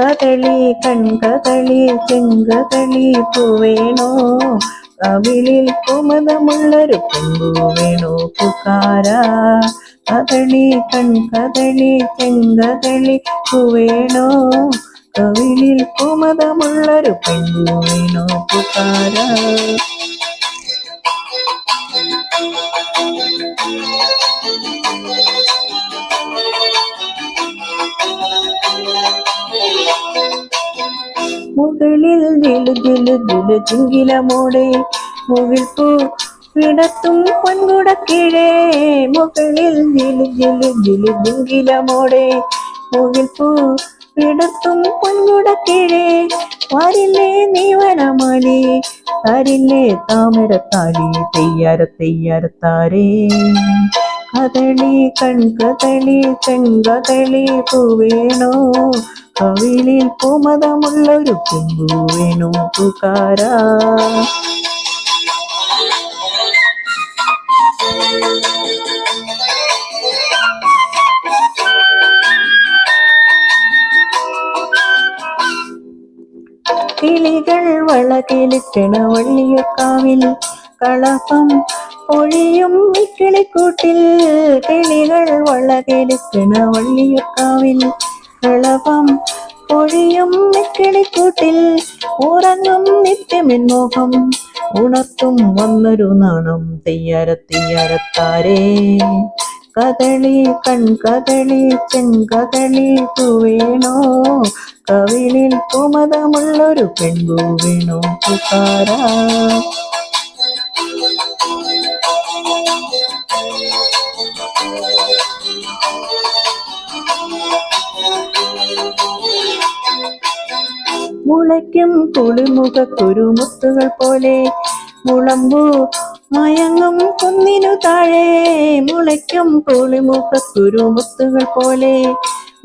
കഥളി കൺകഥളി ചെങ്കളി പൂവേണോ? കവിളിൽ കുമതമുള്ളൊരു പൂവേണോ വേണോ പുക്കാര. കഥളി കൺകഥളി ചെങ്കളി പൂവേണോ? കവിളിൽ കുമതമുള്ളൊരു പുക്കാര Thank പുക്കാര. മുകളിൽ ജിലു ജിലു ചിങ്കിലമോടെ മുകിൽ പൂ വിടത്തും പൊൻകുടക്കിഴേ മുകളിൽ ജിലു ജിലു ചിങ്കിലമോടെ പൂ വിടത്തും പൊൻകുടക്കിഴേ വരില്ലേ നീവനമണി തരില്ലേ താമരത്താലി തെയ്യാര തെയ്യാരത്താരേ കഥളി കൺകഥളി ചെങ്കഥളി പൂവേണോ കവിളിൽ പൂമതമുള്ളൊരു കുമ്പു വേണു പുകാര കിളികൾ വളകിലിക്കണ വള്ളിയക്കാവിൽ കളപ്പം പൊഴിയും ഇക്കിളിക്കൂട്ടിൽ കിളികൾ വളകിലിക്കണ വള്ളിയക്കാവിൽ കളപ്പം പൊഴിയും ഇക്കിളിക്കൂട്ടിൽ ഉറങ്ങും നിത്യമെൻ മോഹം. ഉണർത്തും വന്നൊരു നാണം തെയ്യാര തെയ്യാരത്താരേ. കദളി കൺകദളി ചെങ്കദളി പൂവേണോ? കവിളിൽ കുമതമുള്ളൊരു പെൺപൂ Thank പുക്കാര മുളയ്ക്കും കുളിമുഖ കുരുമുത്തുകൾ പോലെ. മുളമ്പൂ മയങ്ങും കുന്നിനു താഴെ. മുളയ്ക്കും കുളിമുഖ കുരുമുത്തുകൾ പോലെ.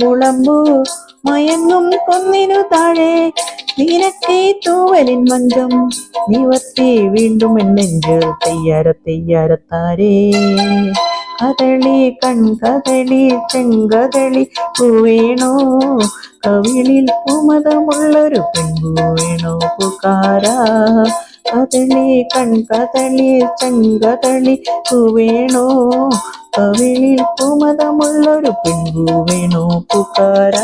മുളമ്പൂ മയങ്ങും കൊന്നിനു താഴെ. നിനക്കേ തൂവലിൻ മഞ്ചം. നിവർത്തി വീണ്ടും എന്നെഞ്ച് തെയ്യാര തെയ്യാരത്താരേ കഥളി കൺകഥളി ചെങ്കഥളി പൂവേണോ? കവിളിൽ പൂമതമുള്ളൊരു പെൺപൂ വേണോ പുകാര കദളി കൺകദളി ചെങ്കദളി പൂവേണോ കവിളിൽ പൂമതമുള്ളൊരു പെൺപൂ വേണോ പുകാര